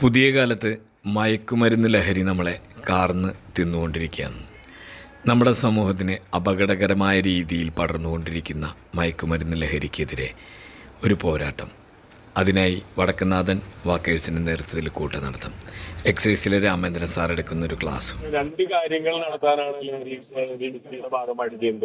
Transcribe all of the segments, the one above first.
പുതിയ കാലത്ത് മയക്കുമരുന്ന് ലഹരി നമ്മളെ കാർന്ന് തിന്നുകൊണ്ടിരിക്കുകയാണ്. നമ്മുടെ സമൂഹത്തിന് അപകടകരമായ രീതിയിൽ പടർന്നുകൊണ്ടിരിക്കുന്ന മയക്കുമരുന്ന് ലഹരിക്കെതിരെ ഒരു പോരാട്ടം. അതിനായി വടക്കനാഥൻ വാക്കേഴ്സിന്റെ നേതൃത്വത്തിൽ കൂട്ടം നടത്തും. എക്സൈസിലെ രാമേന്ദ്രൻ സാർ എടുക്കുന്ന ഒരു ക്ലാസ്. രണ്ട് കാര്യങ്ങൾ നടത്താനാണ്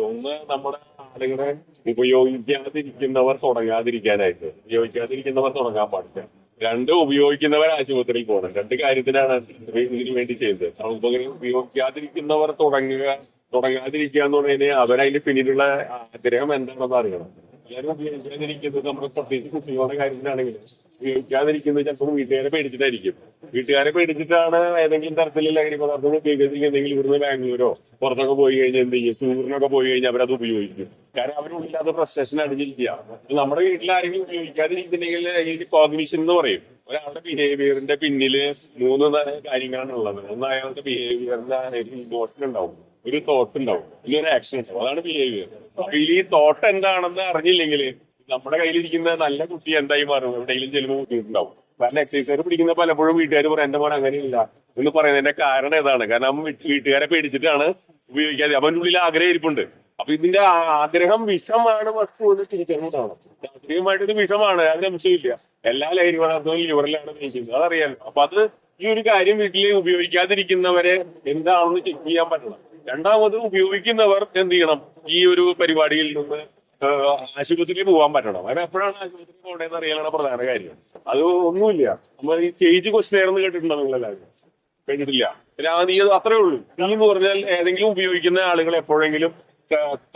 ഒന്ന് നമ്മുടെ ആളുകളെ ഉപയോഗിക്കാതിരിക്കുന്നവർ തുടങ്ങാതിരിക്കാനായിട്ട്. ഉപയോഗിക്കാതിരിക്കുന്നവർ തുടങ്ങാൻ പാടില്ല. രണ്ട് ഉപയോഗിക്കുന്നവർ ആശുപത്രിയിൽ പോകണം രണ്ട് കാര്യത്തിനാണ് ഇതിനു വേണ്ടി ചെയ്തത്. ഉപ- ഉപയോഗിക്കാതിരിക്കുന്നവർ തുടങ്ങുക തുടങ്ങാതിരിക്കുക എന്ന് പറഞ്ഞാൽ അവരതിന്റെ പിന്നിലുള്ള ആഗ്രഹം എന്താണെന്ന് അറിയണം. എല്ലാവരും ഉപയോഗിക്കാതിരിക്കുന്നത് നമ്മുടെ പ്രത്യേകിച്ച് കുട്ടികളുടെ കാര്യത്തിലാണെങ്കിൽ ഉപയോഗിക്കാതിരിക്കുന്നത് ചിലപ്പോൾ വീട്ടുകാരെ പേടിച്ചിട്ടായിരിക്കും. വീട്ടുകാരെ പേടിച്ചിട്ടാണ് ഏതെങ്കിലും തരത്തിലുള്ള ലഹരി പദാർത്ഥങ്ങൾ ഉപയോഗിക്കുന്നെങ്കിൽ ഇവിടുന്ന് ബാംഗ്ലൂരോ പുറത്തൊക്കെ പോയി കഴിഞ്ഞാൽ എന്ത് ചെയ്യും? ടൂറിനൊക്കെ പോയി കഴിഞ്ഞാൽ അവരത് ഉപയോഗിക്കും. കാരണം അവരുള്ളില്ലാത്ത ഫ്രസ്ട്രേഷൻ അടിഞ്ഞിരിക്കുക. നമ്മുടെ വീട്ടിൽ ആരെങ്കിലും ഉപയോഗിക്കാതിരിക്കുന്നുണ്ടെങ്കിൽ ഈ കോഗ്നിഷൻ എന്ന് പറയും. ഒരാളുടെ ബിഹേവിയറിന്റെ പിന്നിൽ മൂന്ന് കാര്യങ്ങളാണ് ഉള്ളത് ഒന്ന് അയാളുടെ ബിഹേവിയറിന്റെ ഇമോഷൻ ഉണ്ടാവും. ഒരു തോട്ട് ഉണ്ടാവും. പിന്നെ ഒരു ആക്ഷൻ ഉണ്ടാവും. അതാണ് ബിഹേവിയർ അപ്പൊ ഈ തോട്ട് എന്താണെന്ന് അറിഞ്ഞില്ലെങ്കിൽ നമ്മുടെ കയ്യിലിരിക്കുന്ന നല്ല കുട്ടി എന്തായി മാറും? എവിടെയെങ്കിലും ചെല്ലുമ്പോൾ കുട്ടിയിട്ടുണ്ടാവും കാരണം എക്സൈസർ പിടിക്കുന്ന പലപ്പോഴും വീട്ടുകാർ പറയും എന്റെ മോൻ അങ്ങനെയില്ല. എന്ന് പറയുന്നതിന്റെ കാരണം ഏതാണ്? കാരണം അവൻ വീട്ട് വീട്ടുകാരെ പേടിച്ചിട്ടാണ് ഉപയോഗിക്കാതെ. അവന്റെ ഉള്ളിൽ ആഗ്രഹം ഇരിപ്പുണ്ട്. അപ്പൊ ഇതിന്റെ ആഗ്രഹം വിഷമാണ് വസ്തു എന്ന് ഇത് വിഷമാണ് അതിന് അംശമില്ല എല്ലാ ലഹരി പദാർത്ഥവും ലിവറിലാണ് ഉപയോഗിക്കുന്നത് അതറിയാലോ. അപ്പൊ അത് ഈ ഒരു കാര്യം വീട്ടിൽ ഉപയോഗിക്കാതിരിക്കുന്നവരെ എന്താണെന്ന് ചെക്ക് ചെയ്യാൻ പറ്റണം. രണ്ടാമത് ഉപയോഗിക്കുന്നവർ എന്ത് ചെയ്യണം? ഈ ഒരു പരിപാടിയിൽ നിന്ന് ആശുപത്രിയിൽ പോകാൻ പറ്റണം. അങ്ങനെ എപ്പോഴാണ് ആശുപത്രിയിൽ പോകേണ്ടതെന്ന് അറിയാനാണ് പ്രധാന കാര്യം. അത് ഒന്നുമില്ല. നമ്മൾ ഈ ക്വസ്റ്റനെയർ ആയിരുന്നു കേട്ടിട്ടുണ്ടോ നിങ്ങളെല്ലാവരും? കേട്ടിട്ടില്ല. രാതി അത്രേ ഉള്ളൂ. നീ എന്ന് പറഞ്ഞാൽ ഏതെങ്കിലും ഉപയോഗിക്കുന്ന ആളുകൾ എപ്പോഴെങ്കിലും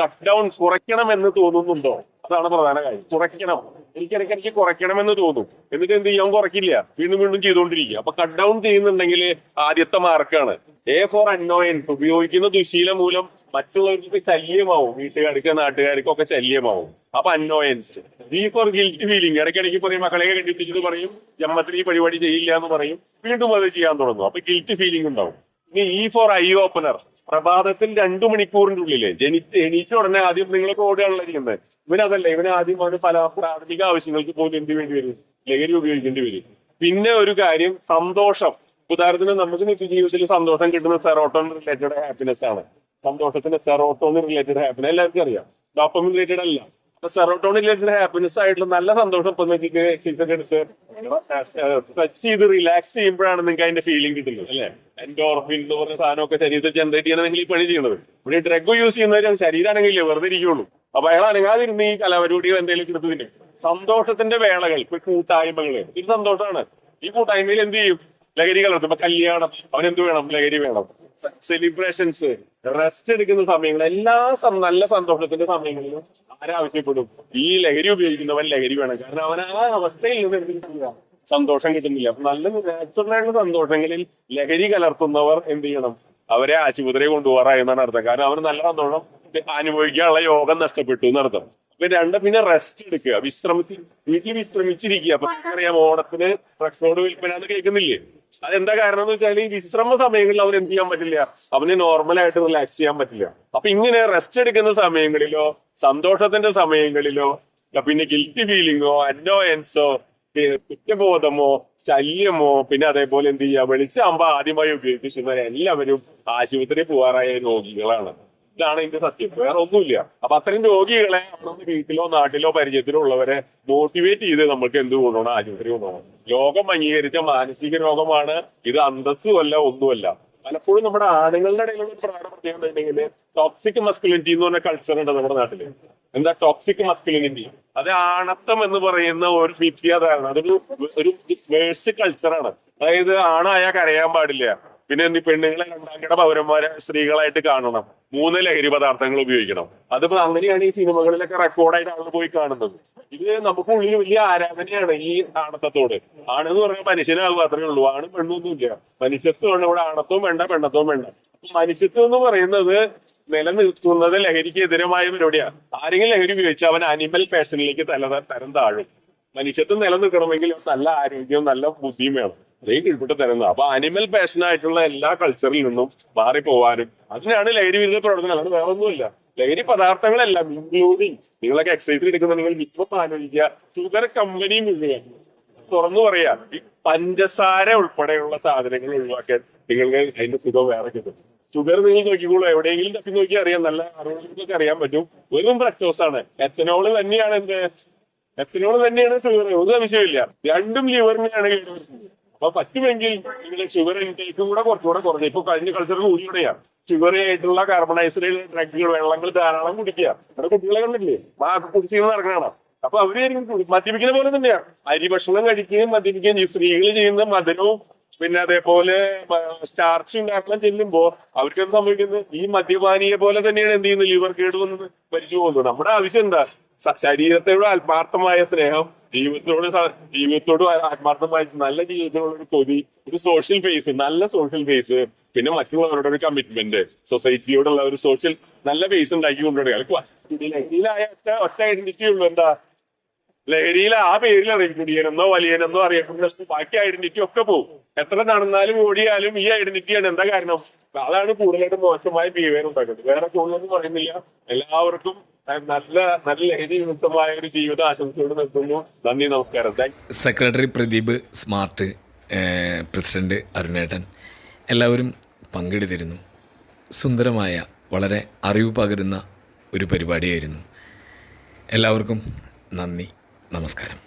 കട്ട് ഡൗൺ കുറയ്ക്കണം എന്ന് തോന്നുന്നുണ്ടോ? അതാണ് പ്രധാന കാര്യം. കുറയ്ക്കണം. എനിക്ക് കുറയ്ക്കണമെന്ന് തോന്നും. എന്നിട്ട് എന്ത് ചെയ്യാൻ കുറയ്ക്കില്ല. വീണ്ടും വീണ്ടും ചെയ്തുകൊണ്ടിരിക്കുക. അപ്പൊ കട്ട് ഡൗൺ ചെയ്യുന്നുണ്ടെങ്കിൽ ആദ്യത്തെ മാർക്കാണ് എ ഫോർ അന്നോയൻസ് ഉപയോഗിക്കുന്ന ദുശീലം മൂലം മറ്റുള്ളവർക്ക് ശല്യമാവും. വീട്ടുകാർക്ക് നാട്ടുകാർക്കും ഒക്കെ ശല്യമാവും. അപ്പൊ annoyance before guilt feeling ഇടയ്ക്കിടയ്ക്ക് പറയും മക്കളെ കണ്ടിപ്പിച്ചിട്ട് പറയും. ജമ്മത്തിൽ ഈ പരിപാടി ചെയ്യില്ല എന്ന് പറയും. വീണ്ടും അത് ചെയ്യാൻ തുടങ്ങും. അപ്പൊ ഗിൽറ്റ് ഫീലിംഗ് ഉണ്ടാവും. ഇനി ഇ ഫോർ ഐ ഓപ്പണർ പ്രഭാതത്തിൽ രണ്ടു മണിക്കൂറിന്റെ ഉള്ളിൽ ജനി എണീച്ച ഉടനെ ആദ്യം നിങ്ങളൊക്കെ ഓടുകയാണല്ലോ ചെയ്യുന്നത് ഇവനതല്ല ഇവന് ആദ്യം അവന് പല പ്രാഥമിക ആവശ്യങ്ങൾക്ക് പോലും എന്ത് വേണ്ടി വരും? ലഹരി ഉപയോഗിക്കേണ്ടി വരും. പിന്നെ ഒരു കാര്യം സന്തോഷം. ഉദാഹരണത്തിന് നമുക്ക് നിത്യജീവിതത്തിൽ സന്തോഷം കിട്ടുന്ന സെറോട്ടോൺ റിലേറ്റഡ് ഹാപ്പിനെസ് ആണ്. സന്തോഷത്തിന് സെറോട്ടോൺ റിലേറ്റഡ് ഹാപ്പിനെസ് എല്ലാവർക്കും അറിയാം. ഡോപ്പമിൻ റിലേറ്റഡ് അല്ല. സെറോട്ടോൺ റിലേറ്റഡ് ഹാപ്പിനെസ് ആയിട്ടുള്ള നല്ല സന്തോഷം ഇപ്പൊ നിങ്ങൾക്ക് എക്സസൈസ് എടുത്ത് ടച്ച് ചെയ്ത് റിലാക്സ് ചെയ്യുമ്പോഴാണ് നിങ്ങൾക്ക് അതിന്റെ ഫീലിംഗ് കിട്ടുന്നത് അല്ലെ? എൻഡോർഫിൻ എന്ന് പറഞ്ഞ സാധനമൊക്കെ ശരീരത്തിൽ ജനറേറ്റ് ചെയ്യാൻ നിങ്ങൾ ഈ പണി ചെയ്യുന്നത്. ഇവിടെ ഡ്രഗ് യൂസ് ചെയ്യുന്നവർ ശരീരമാണെങ്കിലേ വെറുതെ ഇരിക്കുള്ളൂ. അപ്പൊ അയാൾ അനങ്ങാതിരുന്ന് ഈ കലാപരിപാടിയോ എന്തെങ്കിലും എടുത്ത് സന്തോഷത്തിന്റെ വേളകൾ ഇപ്പൊ കൂട്ടായ്മകൾ ഇത് സന്തോഷമാണ് ഈ കൂട്ടായ്മയിൽ എന്ത് ചെയ്യും? ലഹരി കലർത്തും ഇപ്പൊ കല്യാണം അവനെന്ത് വേണം? ലഹരി വേണം. സെലിബ്രേഷൻസ് റെസ്റ്റ് എടുക്കുന്ന സമയങ്ങൾ എല്ലാ നല്ല സന്തോഷത്തിന്റെ സമയങ്ങളിലും ആരാവശ്യപ്പെടും ഈ ലഹരി ഉപയോഗിക്കുന്നവൻ ലഹരി വേണം. കാരണം അവൻ ആ അവസ്ഥയിൽ നിന്ന് എടുക്കുന്നില്ല സന്തോഷം കിട്ടുന്നില്ല. അപ്പൊ നല്ല നാച്ചുറലായിട്ടുള്ള സന്തോഷങ്ങളിൽ ലഹരി കലർത്തുന്നവർ എന്ത് ചെയ്യണം? അവരെ ആശുപത്രിയിൽ കൊണ്ടുപോകാറായി എന്നാണ് അർത്ഥം. കാരണം അവർ നല്ല സന്തോഷം അനുഭവിക്കാനുള്ള യോഗം നഷ്ടപ്പെട്ടു എന്നർത്ഥം. അപ്പൊ രണ്ട് പിന്നെ റെസ്റ്റ് എടുക്കുക. വിശ്രമത്തിൽ വീട്ടിൽ വിശ്രമിച്ചിരിക്കുക. അപ്പൊ അറിയാം ഓണത്തിന് റെക്സോഡ് വിൽപ്പന എന്ന് കേൾക്കുന്നില്ലേ? അതെന്താ കാരണം എന്ന് വെച്ചാൽ ഈ വിശ്രമ സമയങ്ങളിൽ അവൻ എന്ത് ചെയ്യാൻ പറ്റില്ല. അവന് നോർമൽ ആയിട്ട് റിലാക്സ് ചെയ്യാൻ പറ്റില്ല. അപ്പൊ ഇങ്ങനെ റെസ്റ്റ് എടുക്കുന്ന സമയങ്ങളിലോ സന്തോഷത്തിന്റെ സമയങ്ങളിലോ പിന്നെ ഗിൽറ്റി ഫീലിങ്ങോ അന്നോയൻസോ കുറ്റബോധമോ ശല്യമോ പിന്നെ അതേപോലെ എന്ത് ചെയ്യുക? വെളിച്ചാകുമ്പോ ആദ്യമായി ഉപയോഗിച്ചിരുന്നവരെ എല്ലാവരും ആശുപത്രി പോകാറായ രോഗികളാണ്. ഇതാണ് ഇതിന്റെ സത്യം. വേറെ ഒന്നുമില്ല. അപ്പൊ അത്രയും രോഗികളെ നമ്മളൊന്ന് വീട്ടിലോ നാട്ടിലോ പരിചയത്തിലോ ഉള്ളവരെ മോട്ടിവേറ്റ് ചെയ്ത് നമുക്ക് എന്ത് കൊണ്ടുപോകണം? ആശുപത്രി കൊണ്ടുപോകണം. ലോകം അംഗീകരിച്ച മാനസിക രോഗമാണ്. ഇത് അന്തസ്സുമല്ല ഒന്നുമല്ല. പലപ്പോഴും നമ്മുടെ ആണുങ്ങളുടെ ഇടയിലുള്ള ഒരു പ്രധാന പ്രത്യേകത ടോക്സിക് മസ്കുലിനിറ്റി എന്ന് പറഞ്ഞ കൾച്ചർ ഉണ്ട് നമ്മുടെ നാട്ടിൽ. എന്താ ടോക്സിക് മസ്കുലിനിറ്റി അത് ആണത്വം എന്ന് പറയുന്ന ഒരു വിദ്യാധാരണ അതൊരു ഒരു വേഴ്സ് കൾച്ചറാണ് അതായത് ആണായ കരയാൻ പാടില്ല. പിന്നെ ഈ പെണ്ണുങ്ങളെ രണ്ടാം കിട പൗരന്മാരെ സ്ത്രീകളായിട്ട് കാണണം. മൂന്ന് ലഹരി പദാർത്ഥങ്ങൾ ഉപയോഗിക്കണം. അതിപ്പോ അങ്ങനെയാണ് ഈ സിനിമകളിലൊക്കെ റെക്കോർഡായിട്ട് ആളുകൾ പോയി കാണുന്നത്. ഇത് നമുക്ക് ഉള്ളിൽ വലിയ ആരാധനയാണ് ഈ ആണത്തത്തോട്. ആണെന്ന് പറഞ്ഞാൽ മനുഷ്യനാകും അത്രേ ഉള്ളൂ. ആണ് പെണ്ണൊന്നുമില്ല മനുഷ്യത്വമാണ് ഇവിടെ ആണത്വം വേണ്ട പെണ്ണത്വം വേണ്ട. മനുഷ്യത്വം എന്ന് പറയുന്നത് നിലനിർത്തുന്നത് ലഹരിക്ക് എതിരമായ പരിപാടിയാണ് ആരെങ്കിലും ലഹരി ഉപയോഗിച്ചാൽ അവൻ അനിമൽ ഫാഷനിലേക്ക് തല തരം താഴും. മനുഷ്യത്വം നിലനിൽക്കണമെങ്കിൽ നല്ല ആരോഗ്യവും നല്ല ബുദ്ധിയും വേണം. അതേ കീഴ്പ്പെട്ട് തരുന്നത് അപ്പൊ അനിമൽ പാഷനായിട്ടുള്ള എല്ലാ കൾച്ചറിൽ നിന്നും മാറി പോവാനും അതിനാണ് ലഹരി വിരുദ്ധ പ്രവർത്തനം. അല്ലാണ്ട് വേറെ ഒന്നുമില്ല ലഹരി പദാർത്ഥങ്ങളെല്ലാം ഇൻക്ലൂഡിങ് നിങ്ങളൊക്കെ എക്സസൈസ് എടുക്കുന്നുണ്ടെങ്കിൽ മിനിമം ആലോചിക്കുക ഷുഗർ കമ്പനിയും മുഴുവൻ തുറന്നു പറയാ ഈ പഞ്ചസാര ഉൾപ്പെടെയുള്ള സാധനങ്ങൾ ഒഴിവാക്കാൻ നിങ്ങൾക്ക് അതിന്റെ സുഖം വേറെ കിട്ടും. ഷുഗർ നിങ്ങൾ നോക്കിക്കോളൂ എവിടെയെങ്കിലും തപ്പി നോക്കി അറിയാം. നല്ല അറിവുകൾക്ക് അറിയാൻ പറ്റും. വെറും ഫ്രക്ടോസ് ആണ്. എത്തനോൾ തന്നെയാണ് എന്ത് എത്തനോൾ തന്നെയാണ് ഷുഗർ ഒരു സംശയമില്ല രണ്ടും ലിവറിനെയാണ് കേടുവരുത്തുന്നത് അപ്പൊ പറ്റുമെങ്കിൽ നിങ്ങൾ ഷുഗർ ഇൻടേക്കും കൂടെ കുറച്ചുകൂടെ കുറഞ്ഞു. ഇപ്പൊ കഴിഞ്ഞ കൾച്ചർ കൂടിയോടെയാണ് ഷുഗർ ആയിട്ടുള്ള കാർബണൈസ്ഡ് ഡ്രഗുകൾ വെള്ളങ്ങൾ ധാരാളം കുടിക്കുക. നമ്മുടെ കുട്ടികളെ കണ്ടില്ലേ മാ കുടിച്ചു നടക്കണം അപ്പൊ അവർ മദ്യപിക്കുന്ന പോലെ തന്നെയാണ് അരി ഭക്ഷണം കഴിക്കുകയും മദ്യപിക്കുകയും ഈ സ്ത്രീകൾ ചെയ്യുന്ന മധുരവും പിന്നെ അതേപോലെ സ്റ്റാർച്ച് ഉണ്ടാക്കണം ചെല്ലുമ്പോ അവർക്ക് എന്ത് സംഭവിക്കുന്നത്? ഈ മദ്യപാനിയെ പോലെ തന്നെയാണ് എന്ത് ചെയ്യുന്നത്? ലിവർ കേട് വന്നത്. മരിച്ചു പോകുന്നത്. നമ്മുടെ ആവശ്യം എന്താ? ശരീരത്തെ ആത്മാർത്ഥമായ സ്നേഹം ജീവിതത്തോട് ജീവിതത്തോട് ആത്മാർത്ഥമായിട്ട് നല്ല ജീവിതത്തിനുള്ള ഒരു കൊതി ഒരു സോഷ്യൽ ഫേസ് നല്ല സോഷ്യൽ ഫേസ് പിന്നെ മറ്റുള്ളവരുടെ ഒരു കമ്മിറ്റ്മെന്റ് സൊസൈറ്റിയോടുള്ള ഒരു സോഷ്യൽ നല്ല ഫേസ് ഉണ്ടാക്കി കൊണ്ടുവരിക ലഹരിയിലായ ഒറ്റ ഒറ്റ ഐഡന്റിറ്റി ഉള്ളൂ. എന്താ? ലഹരിയിൽ ആ പേരിൽ അറിയും കുടിയനെന്നോ വലിയനെന്നോ അറിയപ്പെടുന്ന ബാക്കി ഐഡന്റിറ്റി ഒക്കെ പോകും എത്ര നടന്നാലും ഓടിയാലും ഈ ഐഡന്റിറ്റിയാണ് എന്താ കാരണം? അതാണ് കൂടുതലായിട്ട് മോശമായ ബിഹേവിയർ ഉണ്ടാക്കുന്നത്. വേറെ കൂടുതലൊന്നും പറയുന്നില്ല. എല്ലാവർക്കും നല്ല നല്ല ലഹരി ഒരു ജീവിതം ആശംസയോട് നിർത്തുന്നു. നന്ദി നമസ്കാരം. സെക്രട്ടറി പ്രദീപ് സ്മാർട്ട് പ്രസിഡന്റ് അരുണേട്ടൻ എല്ലാവരും പങ്കെടുത്തിരുന്നു സുന്ദരമായ വളരെ അറിവ് പകരുന്ന ഒരു പരിപാടിയായിരുന്നു. എല്ലാവർക്കും നന്ദി നമസ്കാരം.